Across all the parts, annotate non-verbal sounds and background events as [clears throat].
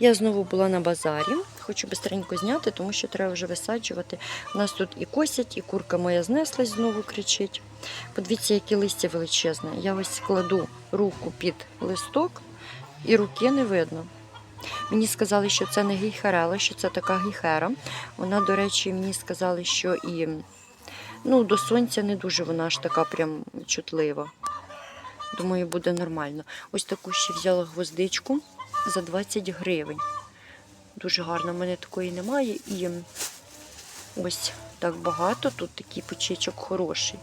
Я знову була на базарі. Хочу бистренько зняти, тому що треба вже висаджувати. У нас тут і косять, і курка моя знеслась, знову кричить. Подивіться, яке листя величезне. Я ось кладу руку під листок і руки не видно. Мені сказали, що це не гейхерела, що це така гейхера. Вона, до речі, мені сказали, що і ну, до сонця не дуже вона ж така прям чутлива. Думаю, буде нормально. Ось таку ще взяла гвоздичку за 20 гривень. Дуже гарно, в мене такої немає. І ось так багато. Тут такий почечок хороший.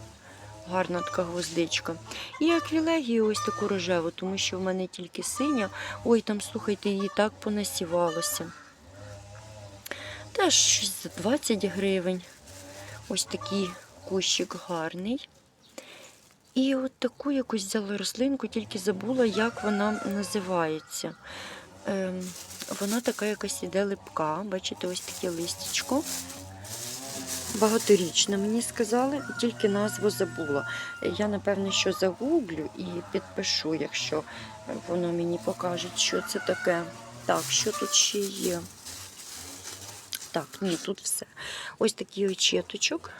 Гарна така гвоздичка. І аквілегію ось таку рожеву, тому що в мене тільки синя. Ой, там, слухайте, її так понасівалося. Теж щось за 20 гривень. Ось такий кущик гарний. І от таку якусь взяла рослинку, тільки забула, як вона називається. Ем, вона така якась іде липка. Бачите, ось таке листячко. Багаторічна, мені сказали, тільки назву забула. Я, напевне, що загуглю і підпишу, якщо воно мені покаже, що це таке. Так, що тут ще є? Так, ні, тут все. Ось такий очеточок.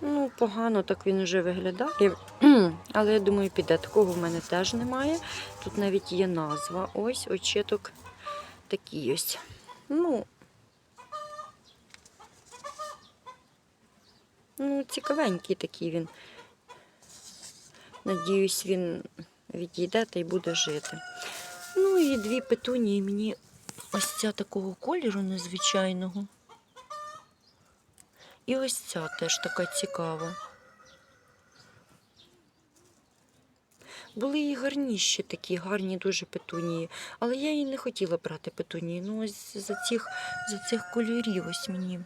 Ну, погано так він вже виглядає. [clears throat] Але я думаю, піде. Такого в мене теж немає. Тут навіть є назва. Ось очеток такий ось. Ну, ну цікавенький такий він. Надіюсь, він відійде та й буде жити. Ну і дві петунії мені ось ця такого кольору незвичайного. І ось ця теж така цікава. Були і гарніші такі, гарні дуже петунії, але я і не хотіла брати петунії. Ну, ось за цих, за цих кольорів ось мені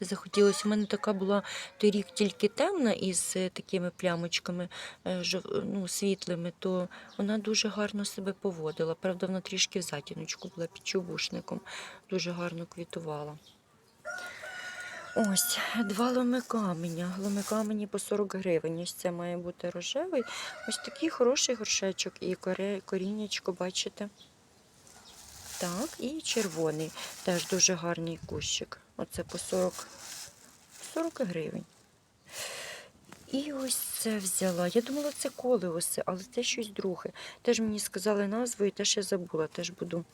захотілося. У мене така була торік тільки темна із е, такими плямочками е, ну, світлими, то вона дуже гарно себе поводила. Правда, вона трішки в затіночку була під чубушником, дуже гарно квітувала. Ось, два ломикаменя. Ломикамені по 40 гривень. Ось це має бути рожевий. Ось такий хороший горшечок і коріннячко, бачите? Так, і червоний. Теж дуже гарний кущик. Оце по 40, 40 гривень. І ось це взяла. Я думала, це колеоси, але це щось друге. Теж мені сказали назву і теж я забула, теж буду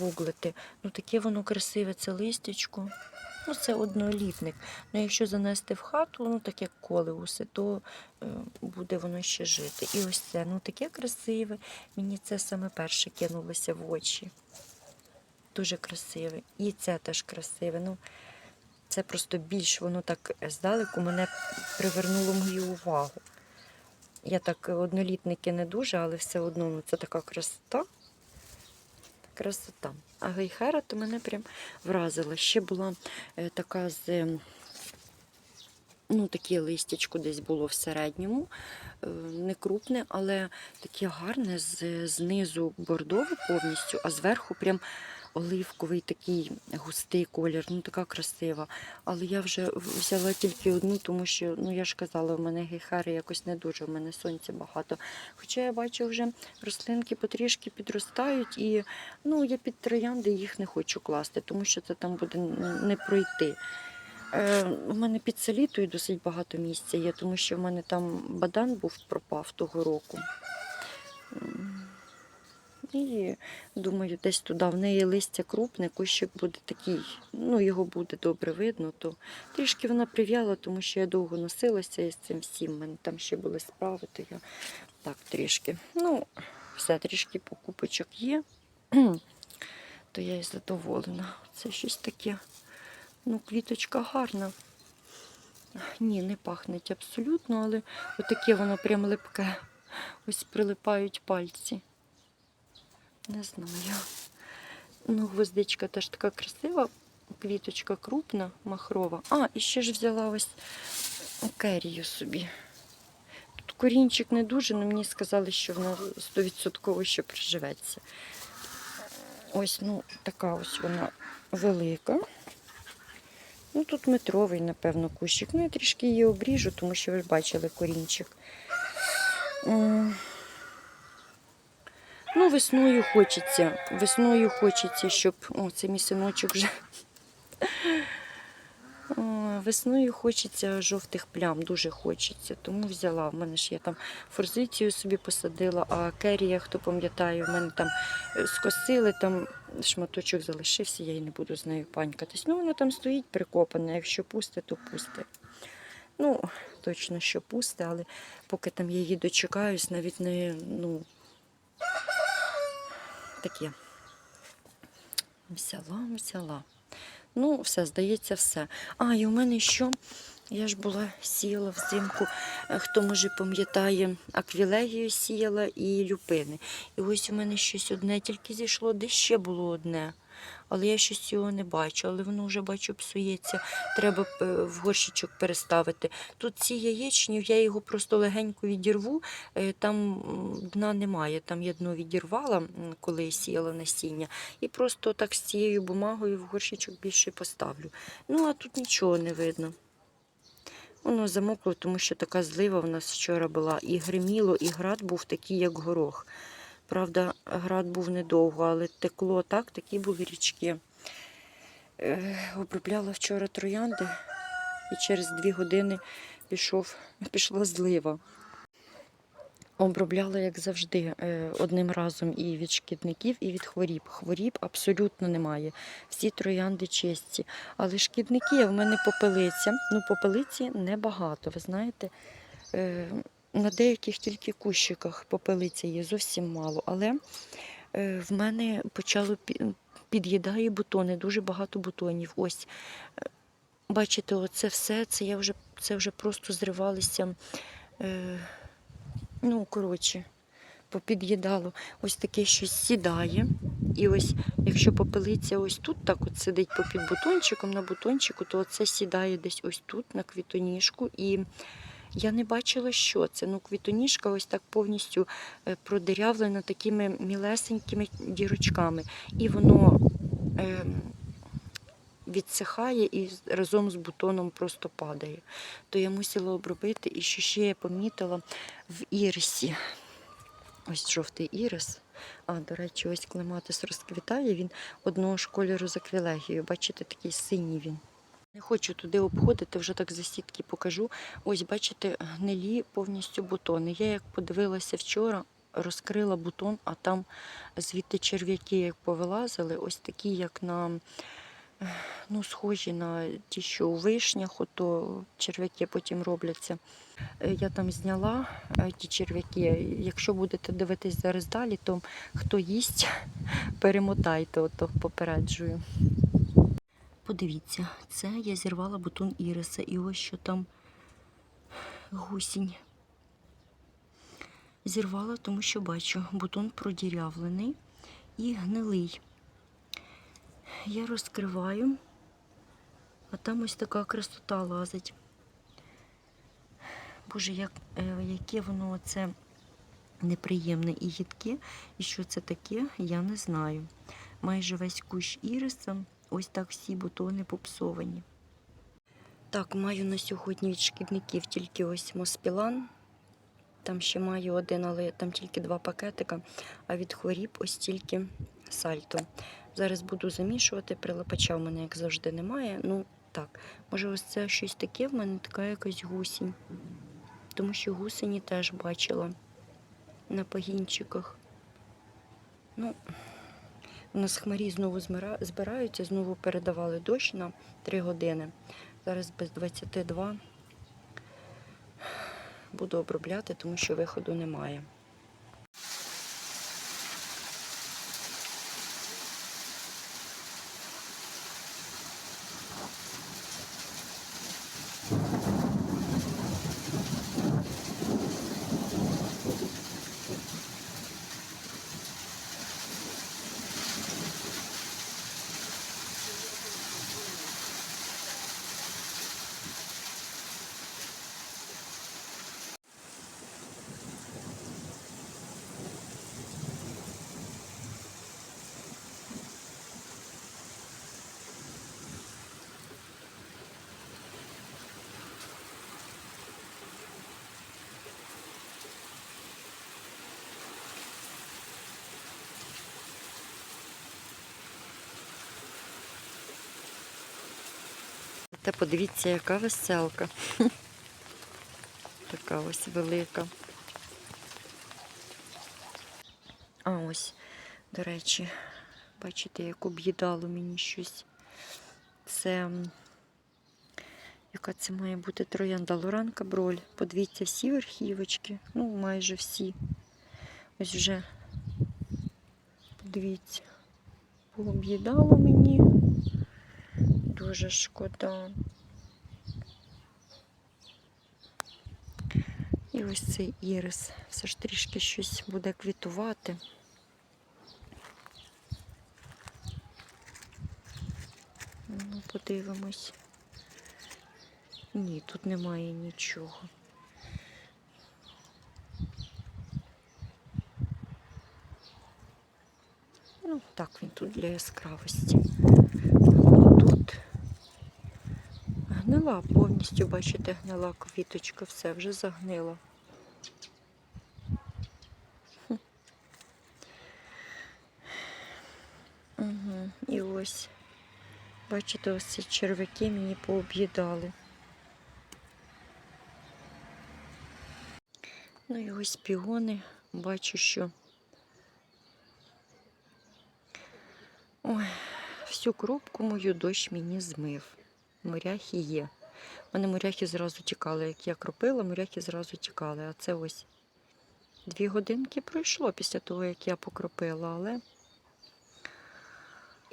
гуглити. Ну таке воно красиве, це листячко. Ну, це однолітник. Ну, якщо занести в хату, ну так як колеуси, то е, буде воно ще жити. І ось це, ну таке красиве. Мені це саме перше кинулося в очі. Дуже красиве. І це теж красиве. Ну, це просто більш воно так здалеку мене привернуло мою увагу. Я так е, однолітники не дуже, але все одно ну, це така красота. Красота. А гейхера то мене прям вразила. Ще була е, така з. е, Ну, таке листячко десь було в середньому, е, не крупне, але таке гарне, знизу бордове повністю, а зверху прям оливковий такий густий колір, ну така красива. Але я вже взяла тільки одну, тому що, ну я ж казала, в мене гейхери якось не дуже, в мене сонця багато. Хоча я бачу, вже рослинки потрішки підростають, і ну, я під троянди їх не хочу класти, тому що це там буде не пройти. Е, у мене під селітою досить багато місця є, тому що в мене там бадан був пропав того року. І думаю, десь туди в неї листя крупне, кущик буде такий, ну його буде добре видно, то трішки вона прив'яла, тому що я довго носилася із цим всім. У мене там ще були справи, то я так трішки. Ну, все, трішки покупочок є, то я і задоволена. Це щось таке. Ну, квіточка гарна. Ні, не пахнеть абсолютно, але отаке воно прям липке. Ось прилипають пальці. Не знаю. Ну, гвоздичка теж така красива, квіточка крупна, махрова. А, і ще ж взяла ось керію собі. Тут корінчик не дуже, але мені сказали, що вона 100% ще приживеться. Ось, ну, така ось вона велика. Ну, тут метровий, напевно, кущик. Ну, я трішки її обріжу, тому що ви бачили корінчик. Ну, весною хочеться. Весною хочеться, щоб. О, це мій синочок вже. Весною хочеться жовтих плям, дуже хочеться, тому взяла. У мене ж я там форзицію собі посадила, а керія, хто пам'ятає, в мене там е, скосили, там шматочок залишився, я й не буду з нею панькатись. Ну, вона там стоїть прикопана, якщо пусте, то пусте. Ну, точно, що пусте, але поки там я її дочекаюсь, навіть не, ну, таке. Взяла, взяла. Ну, все, здається, все. А, і у мене що? Я ж була сіяла взимку, е, хто може пам'ятає, аквілегію сіяла і люпини. І ось у мене щось одне тільки зійшло, де ще було одне. Але я щось цього не бачу, але воно вже бачу псується. Треба е, в горщичок переставити. Тут ці яєчні, я його просто легенько відірву. е, Там дна немає. Там я дно відірвала, коли сіяла насіння. І просто так з цією бумагою в горщичок більше поставлю. Ну, а тут нічого не видно. Воно замокло, тому що така злива в нас вчора була. І гриміло, і град був такий, як горох. Правда, град був недовго, але текло так, такі були річки. Е, обробляла вчора троянди, і через дві години пішов, [laughs] пішла злива. Обробляла, як завжди, е, одним разом і від шкідників, і від хворіб. Хворіб абсолютно немає. Всі троянди чисті. Але шкідники в мене попелиця. Ну, попелиці небагато, ви знаєте. На деяких тільки кущиках попелиця є зовсім мало. Але е, в мене почало під'їдає бутони, дуже багато бутонів. Ось. е, Бачите, оце все, це я вже це вже просто зривалися. Е, ну, коротше, попід'їдало. Ось таке щось сідає. І ось, якщо попелиця ось тут так от сидить попід бутончиком на бутончику, то це сідає десь ось тут, на квітоніжку. І я не бачила, що це. Ну, квітоніжка ось так повністю е, продирявлена такими мілесенькими дірочками. І воно е, відсихає і разом з бутоном просто падає. То я мусила обробити. І що ще я помітила в ірисі. Ось жовтий ірис. А, до речі, ось клематис розквітає, він одного ж кольору з аквілегією. Бачите, такий синій він. Не хочу туди обходити, вже так за сітки покажу. Ось, бачите, гнилі повністю бутони. Я як подивилася вчора, розкрила бутон, а там звідти черв'яки як повилазили, ось такі, як на ну, схожі на ті, що у вишнях, ото черв'яки потім робляться. Е, Я там зняла е, ті черв'яки. Якщо будете дивитись зараз далі, то хто їсть, [laughs] перемотайте, ото попереджую. Подивіться, це я зірвала бутон іриса, і ось що там гусінь. Зірвала, тому що бачу, бутон продірявлений і гнилий. Я розкриваю, а там ось така красота лазить. Боже, як, е, яке воно оце неприємне і їдке, і що це таке, я не знаю. Майже весь кущ іриса, ось так всі бутони попсовані. Так, маю на сьогодні від шкідників тільки ось моспілан. Там ще маю один, але там тільки два пакетика, а від хворіб ось тільки сальто. Зараз буду замішувати, прилипача в мене, як завжди, немає. Ну, так, може, ось це щось таке в мене така якась гусінь. Тому що гусені теж бачила на пагінчиках. Ну, у нас хмарі знову збираються, знову передавали дощ на 3 години. Зараз без 22 буду обробляти, тому що виходу немає. Та подивіться, яка веселка. Така ось велика. А ось, до речі, бачите, як об'їдало мені щось. Це яка це має бути троянда Лоранка броль. Подивіться, всі верхівочки, ну майже всі. Ось вже, подивіться, пооб'їдало мені. Дуже шкода. І ось цей ірис. Все ж трішки щось буде квітувати. Ну, подивимось. Ні, тут немає нічого. Ну, так він тут для яскравості. Тут гнила повністю, бачите, гнила квіточка, все вже загнила. Угу. І ось, бачите, ось ці червяки мені пооб'їдали. Ну і ось пігони, бачу, що Ой, всю коробку мою дощ мені змив. Моряхи є. У мене моряхи зразу тікали. Як я кропила, моряхи зразу тікали. А це ось дві годинки пройшло після того, як я покропила, але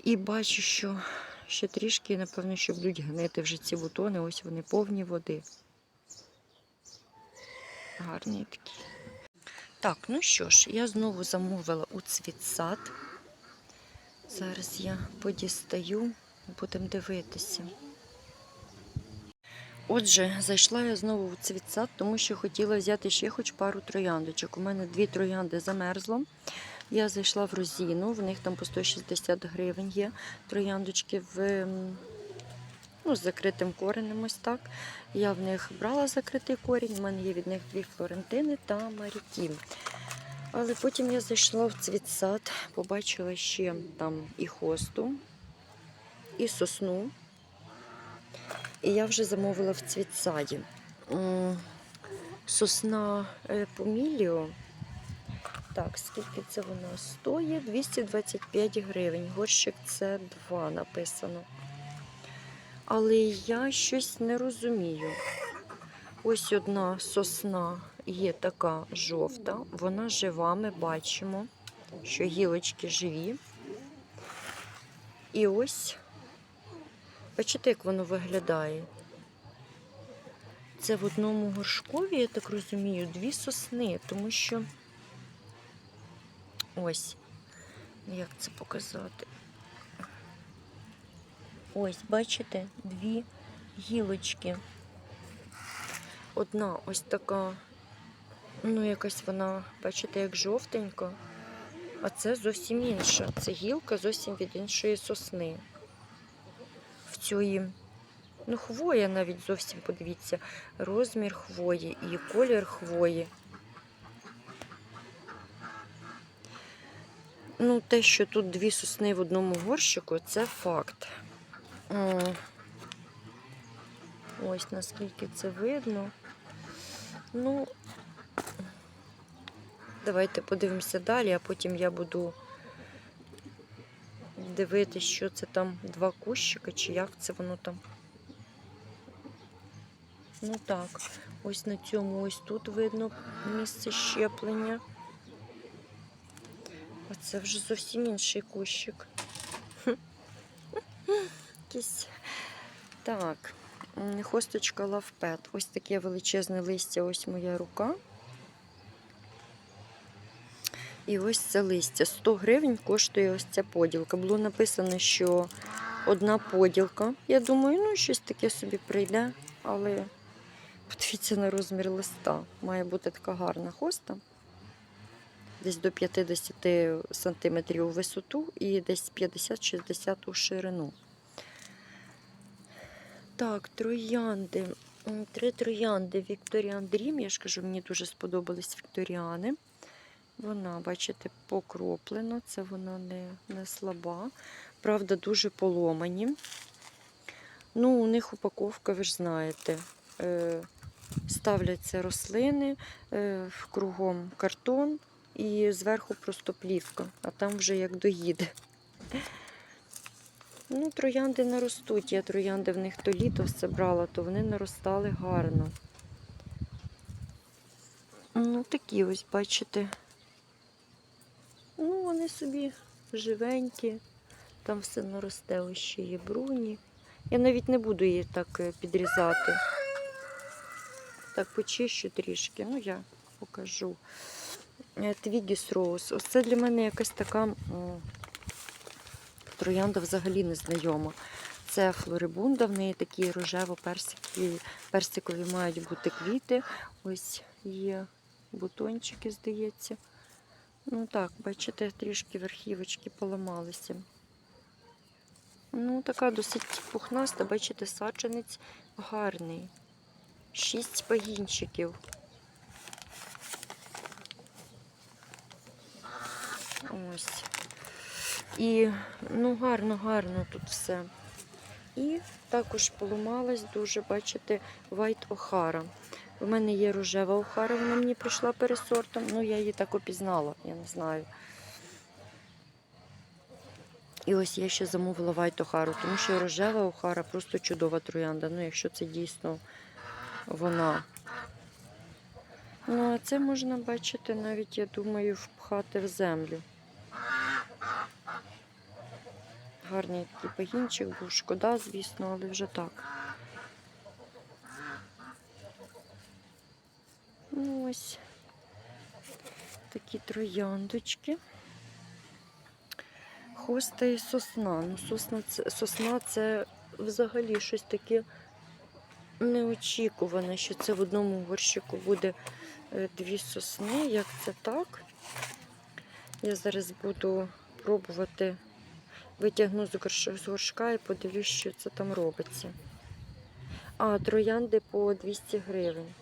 і бачу, що ще трішки, напевно, що будуть гнити вже ці бутони. Ось вони повні води. Гарні такі. Так, ну що ж, я знову замовила у цвітсад. Зараз я подістаю, будемо дивитися. Отже, зайшла я знову в цвітсад, тому що хотіла взяти ще хоч пару трояндочок. У мене дві троянди замерзло. Я зайшла в розіну, в них там по 160 гривень є трояндочки в, ну, з закритим коренем. Ось так. Я в них брала закритий корінь, у мене є від них дві флорентини та маріті. Але потім я зайшла в цвітсад, побачила ще там і хосту, і сосну. І я вже замовила в цвітсаді. Сосна е, поміліо. Так, скільки це вона стоїть? 225 гривень. Горщик це 2 написано. Але я щось не розумію. Ось одна сосна є така жовта, вона жива, ми бачимо, що гілочки живі. І ось, бачите, як воно виглядає. Це в одному горшкові, я так розумію, дві сосни, тому що ось, як це показати? Ось, бачите, дві гілочки. Одна ось така, ну, якась вона, бачите, як жовтенька, а це зовсім інша. Це гілка зовсім від іншої сосни. Цієї, ну, хвоя навіть зовсім, подивіться, розмір хвої і колір хвої. Ну, те, що тут дві сосни в одному горщику, це факт. Ось наскільки це видно. Ну, давайте подивимося далі, а потім я буду дивитися, що це там два кущика, чи як це воно там. Ну так, ось на цьому ось тут видно місце щеплення. А це вже зовсім інший кущик. Якийсь. Так. Хосточка лавпет. Ось таке величезне листя, ось моя рука. І ось це листя. 100 гривень коштує ось ця поділка. Було написано, що одна поділка. Я думаю, ну щось таке собі прийде, але подивіться на розмір листа. Має бути така гарна хоста. Десь до 50 сантиметрів у висоту і десь 50-60 у ширину. Так, троянди. Три троянди Вікторіан Дрім. Я ж кажу, мені дуже сподобались Вікторіани. Вона, бачите, покроплена, це вона не, не слаба. Правда, дуже поломані. Ну, у них упаковка, ви ж знаєте. Е, ставляться рослини, е, кругом картон і зверху просто плівка, а там вже як доїде. Ну, троянди не ростуть. Я троянди в них то літо все брала, то вони наростали гарно. Ну, такі ось, бачите. Ну, вони собі живенькі. Там все наросте, ось ще є бруні. Я навіть не буду її так е, підрізати. Так, почищу трішки. Ну, я покажу. Е, Твігіс Роуз. Ось це для мене якась така м, троянда взагалі незнайома. Це флорибунда, в неї такі рожево-персикові персикові мають бути квіти. Ось є бутончики, здається. Ну так, бачите, трішки верхівочки поламалися. Ну, така досить пухнаста, бачите, саджанець гарний. Шість пагінчиків. Ось. І ну гарно, гарно тут все. І також поламалась дуже, бачите, White Охара. У мене є рожева Охара, вона мені прийшла пересортом. Ну, я її так опізнала, я не знаю. І ось я ще замовила White Охару, тому що рожева Охара просто чудова троянда. Ну, якщо це дійсно вона. Ну, а це можна бачити, навіть, я думаю, впхати в землю. Гарний такий пагінчик був, шкода, звісно, але вже так. Ну, ось такі трояндочки. Хоста і сосна. Ну, сосна це, сосна це взагалі щось таке неочікуване, що це в одному горщику буде е, дві сосни. Як це так? Я зараз буду пробувати витягну з горшка і подивлюсь, що це там робиться. А, троянди по 200 гривень.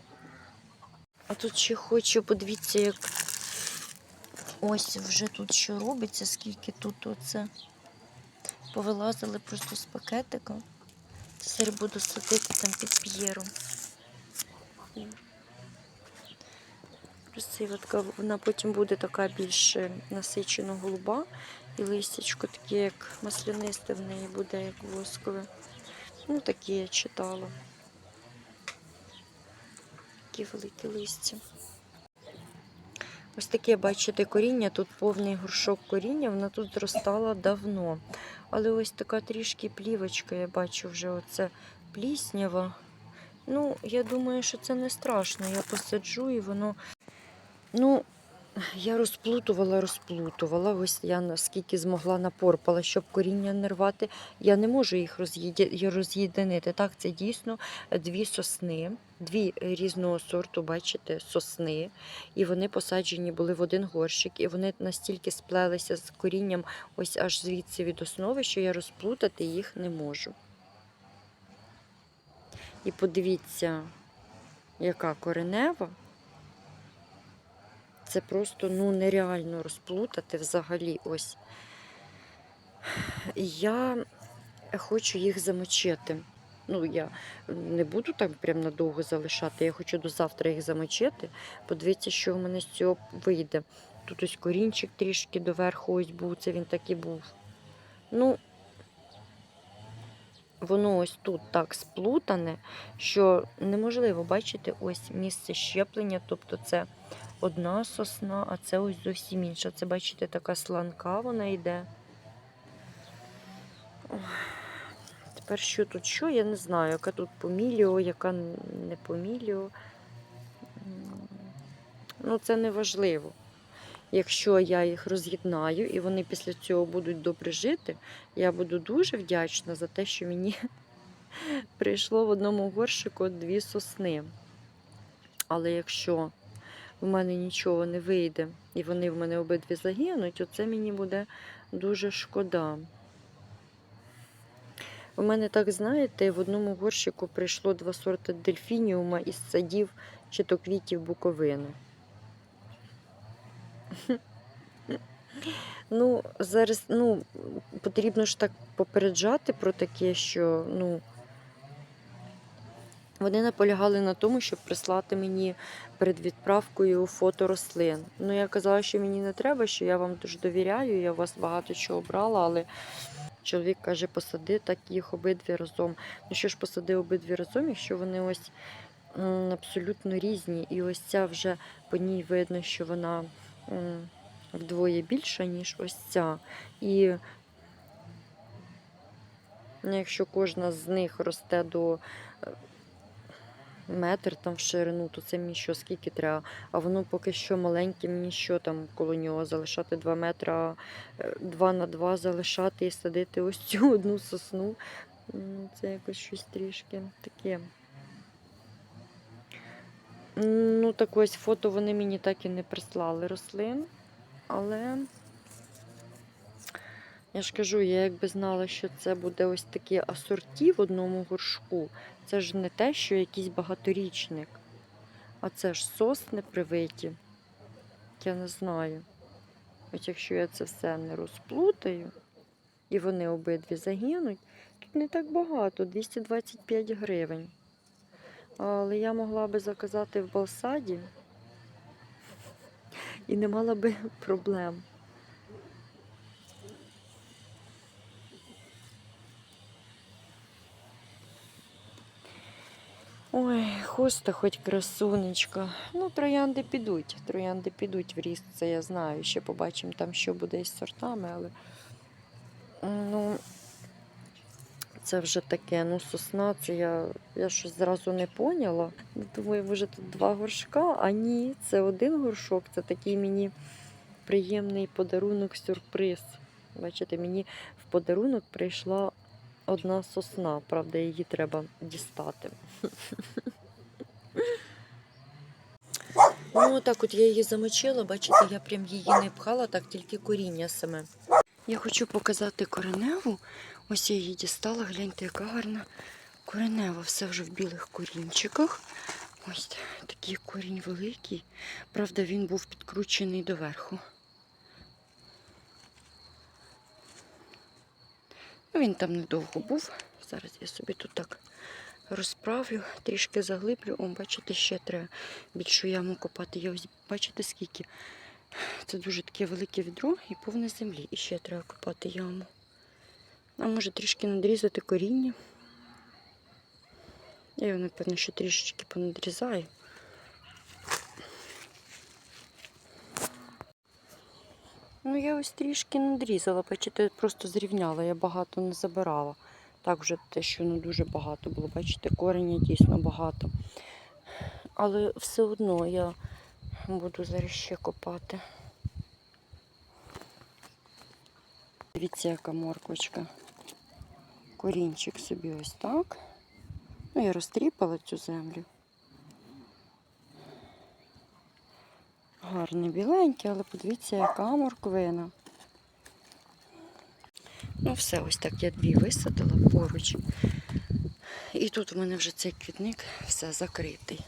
А тут ще хочу, подивіться, як ось вже тут що робиться, скільки тут оце повилазили просто з пакетика. Тепер буду садити там під п'єром. Красива вона потім буде така більш е, насичено голуба. І листячко таке, як маслянисте в неї буде, як воскове. Ну, такі я читала. Такі великі листя. Ось таке, бачите, коріння, тут повний горшок коріння, вона тут зростала давно. Але ось така трішки плівочка, я бачу вже оце пліснява. Ну, я думаю, що це не страшно. Я посаджу і воно. Ну, я розплутувала, розплутувала. Ось я наскільки змогла напорпала, щоб коріння не рвати. Я не можу їх роз'єдинити. Так, це дійсно дві сосни, дві різного сорту, бачите, сосни. І вони посаджені були в один горщик, і вони настільки сплелися з корінням ось аж звідси від основи, що я розплутати їх не можу. І подивіться, яка коренева. Це просто ну, нереально розплутати взагалі. Ось. Я хочу їх замочити. Ну, я не буду так прям надовго залишати. Я хочу до завтра їх замочити. Подивіться, що в мене з цього вийде. Тут ось корінчик трішки доверху ось був, це він так і був. Ну, воно ось тут так сплутане, що неможливо бачити ось місце щеплення. Тобто це одна сосна, а це ось зовсім інша. Це, бачите, така сланка вона йде. Ох, Тепер що тут що, я не знаю, яка тут поміліо, яка не поміліо. Ну, це не важливо. Якщо я їх роз'єднаю і вони після цього будуть добре жити, я буду дуже вдячна за те, що мені [laughs] прийшло в одному горщику дві сосни. Але якщо в мене нічого не вийде, і вони в мене обидві загинуть, оце мені буде дуже шкода. У мене, так знаєте, в одному горщику прийшло два сорти дельфініума із садів чи то квітів буковини. [laughs] Ну, зараз ну, потрібно ж так попереджати про таке, що ну, Вони наполягали на тому, щоб прислати мені перед відправкою фото рослин. Ну, я казала, що мені не треба, що я вам дуже довіряю, я у вас багато чого брала, але чоловік каже, посади так їх обидві разом. Ну що ж, посади обидві разом, якщо вони ось абсолютно різні. І ось ця вже по ній видно, що вона вдвоє більша, ніж ось ця. І ну, якщо кожна з них росте до е, метр там в ширину, то це мені що, скільки треба. А воно поки що маленьке, мені що там коло нього залишати 2 метри, 2 на 2 залишати і садити ось цю [laughs] одну сосну. Ну, Це якось щось трішки таке. Ну, так ось фото вони мені так і не прислали рослин. Але я ж кажу, я якби знала, що це буде ось такі асорті в одному горшку. Це ж не те, що якийсь багаторічник, а це ж сосни привиті. Я не знаю. От якщо я це все не розплутаю, і вони обидві загинуть, тут не так багато 225 гривень. Але я могла би заказати в Балсаді і не мала би [laughs] проблем. Ой, хоста хоч красунечка. Ну, троянди підуть. Троянди підуть в ріст, це я знаю. Ще побачимо там, що буде із сортами, але ну, це вже таке. Ну, сосна, це я, я щось зразу не поняла. Думаю, може тут два горшка, а ні, це один горшок, це такий мені приємний подарунок, сюрприз. Бачите, мені в подарунок прийшла одна сосна, правда, її треба дістати. Ну, так от я її замочила, бачите, я прям її не пхала, так тільки коріння саме. Я хочу показати кореневу. Ось я її дістала, гляньте, яка гарна коренева. Все вже в білих корінчиках. Ось такий корінь великий. Правда, він був підкручений доверху. Він там недовго був. Зараз я собі тут так розправлю, трішки заглиблю. О, бачите, ще треба більшу яму копати. Я ось бачите скільки. Це дуже таке велике відро і повне землі. І ще треба копати яму. А може трішки надрізати коріння. Я його, напевно, ще трішечки понадрізаю. Ну, я ось трішки надрізала, бачите, просто зрівняла, я багато не забирала. Так вже те, що не дуже багато було. Бачите, корення дійсно багато. Але все одно я буду зараз ще копати. Дивіться, яка морквочка. Корінчик собі ось так. Ну, я розтріпала цю землю. Гарне біленьке, але подивіться, яка морквина. Ну, все, ось так я дві висадила поруч. І тут у мене вже цей квітник все закритий.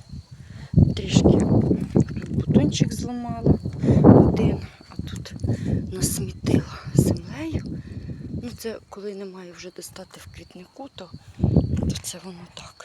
Трішки бутончик зламала один, а тут насмітила землею. Ну, це коли немає вже достати в квітнику, то це воно так.